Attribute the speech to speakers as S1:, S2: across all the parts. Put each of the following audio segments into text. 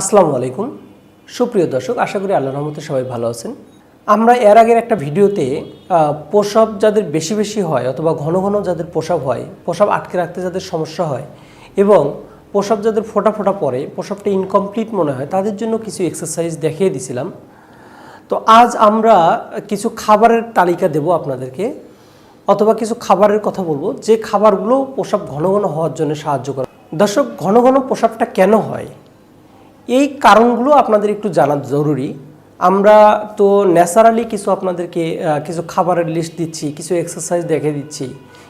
S1: আসসালামু আলাইকুম। সুপ্রিয় দর্শক, আশা করি আল্লাহ রহমতে সবাই ভালো আছেন। আমরা এর আগের একটা ভিডিওতে প্রসব যাদের বেশি বেশি হয় অথবা ঘন ঘন যাদের প্রসব হয়, প্রসব আটকে রাখতে যাদের সমস্যা হয় এবং প্রসব যাদের ফোটা ফোটা পড়ে, প্রসবটা ইনকমপ্লিট মনে হয়, তাদের জন্য কিছু এক্সারসাইজ দেখিয়ে দিছিলাম। তো আজ আমরা কিছু খাবারের তালিকা দেব আপনাদেরকে, অথবা কিছু খাবারের কথা বলব, যে খাবারগুলো প্রসব ঘন ঘন হওয়ার জন্য সাহায্য করে। দর্শক, ঘন ঘন প্রসবটা কেন হয়? এই কারণগুলো আপনাদের একটু জানা জরুরি। আমরা তো ন্যাচারালি কিছু আপনাদেরকে কিছু খাবারের লিস্ট দিচ্ছি, কিছু এক্সারসাইজ দেখে দিচ্ছি।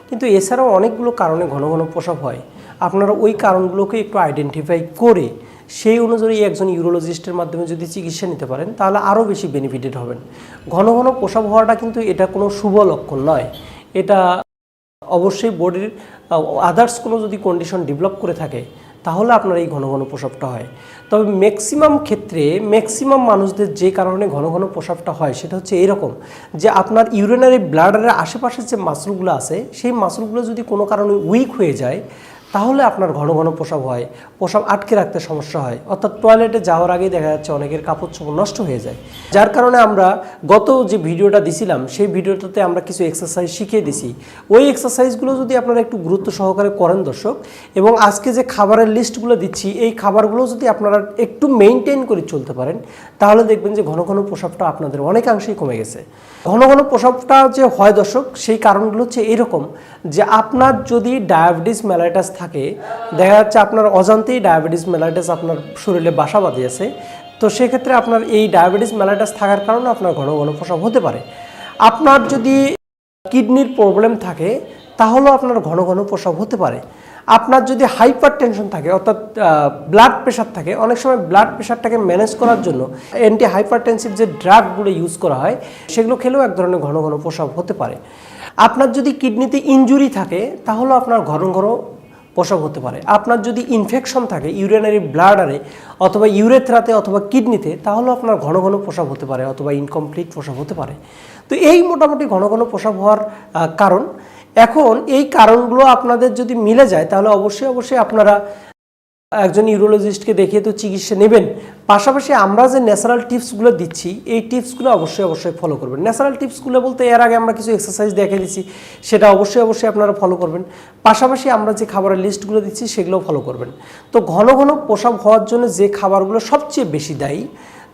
S1: কিন্তু এছাড়াও অনেকগুলো কারণে ঘন ঘন প্রসব হয়। আপনারা ওই কারণগুলোকে একটু আইডেন্টিফাই করে, সেই অনুযায়ী একজন ইউরোলজিস্টের মাধ্যমে যদি চিকিৎসা নিতে পারেন, তাহলে আরও বেশি বেনিফিটেড হবেন। ঘন ঘন প্রসব হওয়াটা কিন্তু এটা কোনো শুভ লক্ষণ নয়। এটা অবশ্যই বডির আদার্স কোনো যদি কন্ডিশন ডেভেলপ করে থাকে তাহলে আপনার এই ঘন ঘন প্রসাবটা হয়। তবে ম্যাক্সিমাম ক্ষেত্রে ম্যাক্সিমাম মানুষদের যে কারণে ঘন ঘন প্রসাবটা হয় সেটা হচ্ছে এরকম যে আপনার ইউরিনারি ব্লাডারের আশেপাশের যে মাসলগুলো আছে, সেই মাসলগুলো যদি কোনো কারণে উইক হয়ে যায় তাহলে আপনার ঘন ঘন প্রসব হয়, প্রসব আটকে রাখতে সমস্যা হয়। অর্থাৎ টয়লেটে যাওয়ার আগেই দেখা যাচ্ছে অনেকের কাপড় চোপড় নষ্ট হয়ে যায়। যার কারণে আমরা গত যে ভিডিওটা দিছিলাম, সেই ভিডিওটাতে আমরা কিছু এক্সারসাইজ শিখিয়ে দিছি। ওই এক্সারসাইজগুলো যদি আপনারা একটু গুরুত্ব সহকারে করেন দর্শক, এবং আজকে যে খাবারের লিস্টগুলো দিচ্ছি, এই খাবারগুলো যদি আপনারা একটু মেনটেন করে চলতে পারেন, তাহলে দেখবেন যে ঘন ঘন প্রসবটা আপনাদের অনেকাংশেই কমে গেছে। ঘন ঘন প্রসবটা যে হয় দর্শক, সেই কারণগুলো হচ্ছে এরকম যে আপনার যদি ডায়াবেটিস মেলাইটাস থাকে দেখা যাচ্ছে আপনার অজান্তেই ডায়াবেটিস, মেলাইটাস আপনার শরীরে বাসা বাঁধিয়েছে। তো সেক্ষেত্রে আপনার এই ডায়াবেটিস, মেলাইটাস থাকার কারণে আপনার ঘন ঘন প্রসব হতে পারে। আপনার যদি কিডনির প্রবলেম থাকে, তাহলেও আপনার ঘন ঘন প্রসব হতে পারে। আপনার যদি হাইপার টেনশন থাকে, অর্থাৎ ব্লাড প্রেশার থাকে, অনেক সময় ব্লাড প্রেশারটাকে ম্যানেজ করার জন্য অ্যান্টি হাইপারটেনসিভ যে ড্রাগগুলো ইউজ করা হয়, সেগুলো খেলেও এক ধরনের ঘন ঘন প্রসব হতে পারে। আপনার যদি কিডনিতে ইনজুরি থাকে, তাহলেও আপনার ঘন ঘন প্রসব হতে পারে। আপনার যদি ইনফেকশন থাকে ইউরিনারি ব্লাডারে অথবা ইউরেথ্রাতে অথবা কিডনিতে তাহলেও আপনার ঘন ঘন প্রসব হতে পারে অথবা ইনকমপ্লিট প্রসব হতে পারে। তো এই মোটামুটি ঘন ঘন প্রসব হওয়ার কারণ। এখন এই কারণগুলো আপনাদের যদি মিলে যায়, তাহলে অবশ্যই অবশ্যই আপনারা একজন ইউরোলজিস্টকে দেখিয়ে তো চিকিৎসা নেবেন। পাশাপাশি আমরা যে ন্যাচারাল টিপসগুলো দিচ্ছি, এই টিপসগুলো অবশ্যই অবশ্যই ফলো করবেন। ন্যাচারাল টিপসগুলো বলতে এর আগে আমরা কিছু এক্সারসাইজ দেখে দিচ্ছি সেটা অবশ্যই অবশ্যই আপনারা ফলো করবেন। পাশাপাশি আমরা যে খাবারের লিস্টগুলো দিচ্ছি, সেগুলোও ফলো করবেন। তো ঘন ঘন প্রসব হওয়ার জন্য যে খাবারগুলো সবচেয়ে বেশি দায়ী,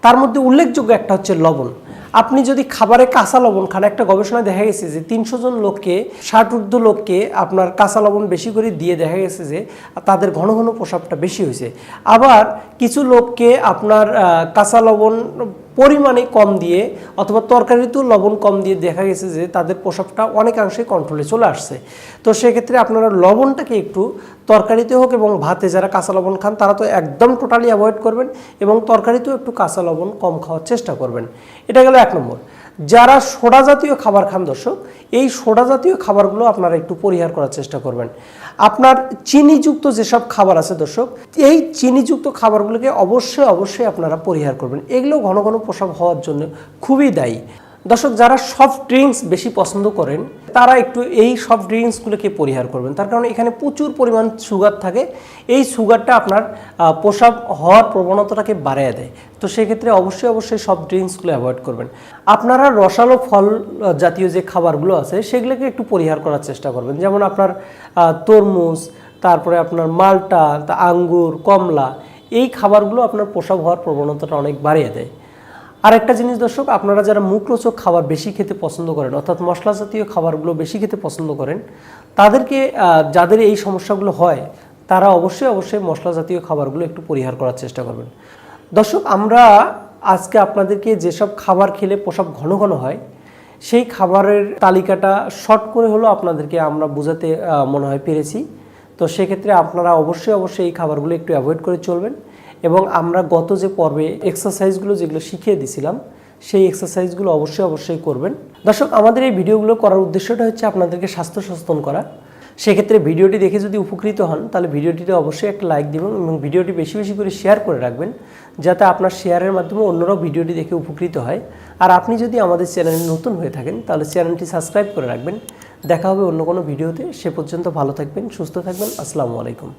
S1: তার মধ্যে উল্লেখযোগ্য একটা হচ্ছে লবণ। আপনি যদি খাবারে কাঁচা লবণ খান, একটা গবেষণায় দেখা গেছে যে তিনশো জন লোককে, ষাট ঊর্ধ্ব লোককে আপনার কাঁচা লবণ বেশি করে দিয়ে দেখা গেছে যে তাদের ঘন ঘন প্রসাবটা বেশি হয়েছে। আবার কিছু লোককে আপনার কাঁচা লবণ পরিমাণে কম দিয়ে অথবা তরকারিতেও লবণ কম দিয়ে দেখা গেছে যে তাদের প্রসাবটা অনেকাংশে কন্ট্রোলে চলে আসছে। তো সেক্ষেত্রে আপনারা লবণটাকে একটু তরকারিতে হোক এবং ভাতে যারা কাঁচা লবণ খান, তারা তো একদম টোটালি অ্যাভয়েড করবেন এবং তরকারিতেও একটু কাঁচা লবণ কম খাওয়ার চেষ্টা করবেন। এটা গেল এক নম্বর। যারা সোডা জাতীয় খাবার খান দর্শক, এই সোডা জাতীয় খাবারগুলো আপনারা একটু পরিহার করার চেষ্টা করবেন। আপনার চিনিযুক্ত যেসব খাবার আছে দর্শক, এই চিনিযুক্ত খাবারগুলোকে অবশ্যই অবশ্যই আপনারা পরিহার করবেন। এগুলো ঘন ঘন প্রসাব হওয়ার জন্য খুবই দায়ী। দর্শক, যারা সফট ড্রিঙ্কস বেশি পছন্দ করেন, তারা একটু এই সফট ড্রিঙ্কসগুলোকে পরিহার করবেন। তার কারণে এখানে প্রচুর পরিমাণ সুগার থাকে। এই সুগারটা আপনার প্রসাব হওয়ার প্রবণতাটাকে বাড়িয়ে দেয়। তো সেক্ষেত্রে অবশ্যই অবশ্যই সফট ড্রিঙ্কসগুলো অ্যাভয়েড করবেন। আপনারা রসালো ফল জাতীয় যে খাবারগুলো আছে, সেগুলোকে একটু পরিহার করার চেষ্টা করবেন। যেমন আপনার তরমুজ, তারপরে আপনার মালটা আঙ্গুর, কমলা, এই খাবারগুলো আপনার প্রসাব হওয়ার প্রবণতাটা অনেক বাড়িয়ে দেয়। আর একটা জিনিস দর্শক, আপনারা যারা মুখরোচক খাবার বেশি খেতে পছন্দ করেন, অর্থাৎ মশলা জাতীয় খাবারগুলো বেশি খেতে পছন্দ করেন, তাদেরকে যাদের এই সমস্যাগুলো হয়, তারা অবশ্যই অবশ্যই মশলা জাতীয় খাবারগুলো একটু পরিহার করার চেষ্টা করবেন। দর্শক, আমরা আজকে আপনাদেরকে যেসব খাবার খেলে প্রসব ঘন ঘন হয়, সেই খাবারের তালিকাটা শর্ট করে হলেও আপনাদেরকে আমরা বোঝাতে মনে হয় পেরেছি। তো সেক্ষেত্রে আপনারা অবশ্যই অবশ্যই এই খাবারগুলো একটু অ্যাভয়েড করে চলবেন। এবং আমরা গত যে পর্বে এক্সারসাইজগুলো যেগুলো শিখিয়ে দিছিলাম, সেই এক্সারসাইজগুলো অবশ্যই অবশ্যই করবেন। দর্শক, আমাদের এই ভিডিওগুলো করার উদ্দেশ্যটা হচ্ছে আপনাদেরকে স্বাস্থ্য সচেতন করা। সেক্ষেত্রে ভিডিওটি দেখে যদি উপকৃত হন, তাহলে ভিডিওটিতে অবশ্যই একটা লাইক দিবেন এবং ভিডিওটি বেশি বেশি করে শেয়ার করে রাখবেন, যাতে আপনার শেয়ারের মাধ্যমে অন্যরাও ভিডিওটি দেখে উপকৃত হয়। আর আপনি যদি আমাদের চ্যানেলে নতুন হয়ে থাকেন, তাহলে চ্যানেলটি সাবস্ক্রাইব করে রাখবেন। দেখা হবে অন্য কোনো ভিডিওতে। সে পর্যন্ত ভালো থাকবেন, সুস্থ থাকবেন। আসসালামু আলাইকুম।